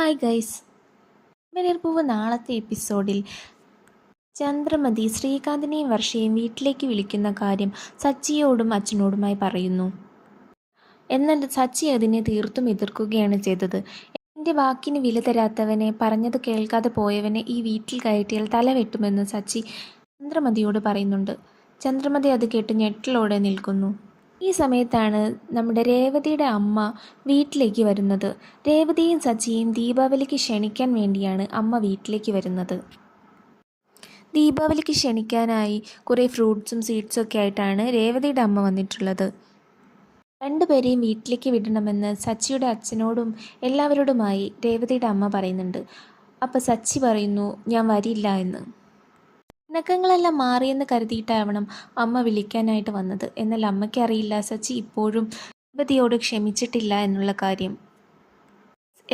Hi guys മെനിർപ്പൂവ് നാളത്തെ എപ്പിസോഡിൽ ചന്ദ്രമതി ശ്രീകാന്തിനെയും വർഷയും വീട്ടിലേക്ക് വിളിക്കുന്ന കാര്യം സച്ചിയോടും അച്ഛനോടുമായി പറയുന്നു. എന്നാൽ സച്ചി അതിനെ തീർത്തും എതിർക്കുകയാണ് ചെയ്തത്. എന്റെ വാക്കിന് വില തരാത്തവനെ പറഞ്ഞത് കേൾക്കാതെ പോയവനെ ഈ വീട്ടിൽ കയറ്റിയാൽ തല വെട്ടുമെന്ന് സച്ചി ചന്ദ്രമതിയോട് പറയുന്നുണ്ട്. ചന്ദ്രമതി അത് കേട്ട് ഞെട്ടിലോടെ നിൽക്കുന്നു. ഈ സമയത്താണ് നമ്മുടെ രേവതിയുടെ അമ്മ വീട്ടിലേക്ക് വരുന്നത്. രേവതിയും സച്ചിയും ദീപാവലിക്ക് ക്ഷണിക്കാൻ വേണ്ടിയാണ് അമ്മ വീട്ടിലേക്ക് വരുന്നത്. ദീപാവലിക്ക് ക്ഷണിക്കാനായി കുറേ ഫ്രൂട്ട്സും സ്വീറ്റ്സും ഒക്കെ ആയിട്ടാണ് രേവതിയുടെ അമ്മ വന്നിട്ടുള്ളത്. രണ്ടുപേരെയും വീട്ടിലേക്ക് വിടണമെന്ന് സച്ചിയുടെ അച്ഛനോടും എല്ലാവരോടുമായി രേവതിയുടെ അമ്മ പറയുന്നുണ്ട്. അപ്പോൾ സച്ചി പറയുന്നു ഞാൻ വരില്ല എന്ന്. ഇണക്കങ്ങളെല്ലാം മാറിയെന്ന് കരുതിയിട്ടാവണം അമ്മ വിളിക്കാനായിട്ട് വന്നത്. എന്നാൽ അമ്മയ്ക്കറിയില്ല സച്ചി ഇപ്പോഴും യുവതിയോട് ക്ഷമിച്ചിട്ടില്ല എന്നുള്ള കാര്യം.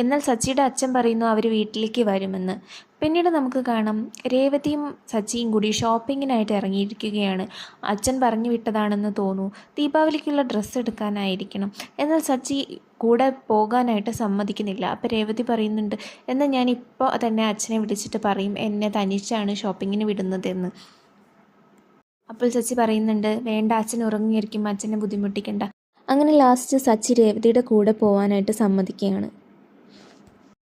എന്നാൽ സച്ചിയുടെ അച്ഛൻ പറയുന്നു അവർ വീട്ടിലേക്ക് വരുമെന്ന്. പിന്നീട് നമുക്ക് കാണാം രേവതിയും സച്ചിയും കൂടി ഷോപ്പിങ്ങിനായിട്ട് ഇറങ്ങിയിരിക്കുകയാണ്. അച്ഛൻ പറഞ്ഞു വിട്ടതാണെന്ന് തോന്നുന്നു. ദീപാവലിക്കുള്ള ഡ്രസ്സ് എടുക്കാനായിരിക്കണം. എന്നാൽ സച്ചി കൂടെ പോകാനായിട്ട് സമ്മതിക്കുന്നില്ല. അപ്പോൾ രേവതി പറയുന്നുണ്ട് എന്നാൽ ഞാൻ ഇപ്പോൾ തന്നെ അച്ഛനെ വിളിച്ചിട്ട് പറയും എന്നെ തനിച്ചാണ് ഷോപ്പിങ്ങിന് വിടുന്നതെന്ന്. അപ്പോൾ സച്ചി പറയുന്നുണ്ട് വേണ്ട അച്ഛൻ ഉറങ്ങിയിരിക്കും അച്ഛനെ ബുദ്ധിമുട്ടിക്കണ്ട. അങ്ങനെ ലാസ്റ്റ് സച്ചി രേവതിയുടെ കൂടെ പോകാനായിട്ട് സമ്മതിക്കുകയാണ്.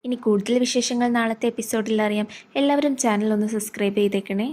ഇനി കൂടുതൽ വിശേഷങ്ങൾ നാളത്തെ എപ്പിസോഡിൽ അറിയാം. എല്ലാവരും ചാനൽ ഒന്ന് സബ്സ്ക്രൈബ് ചെയ്തേക്കണേ.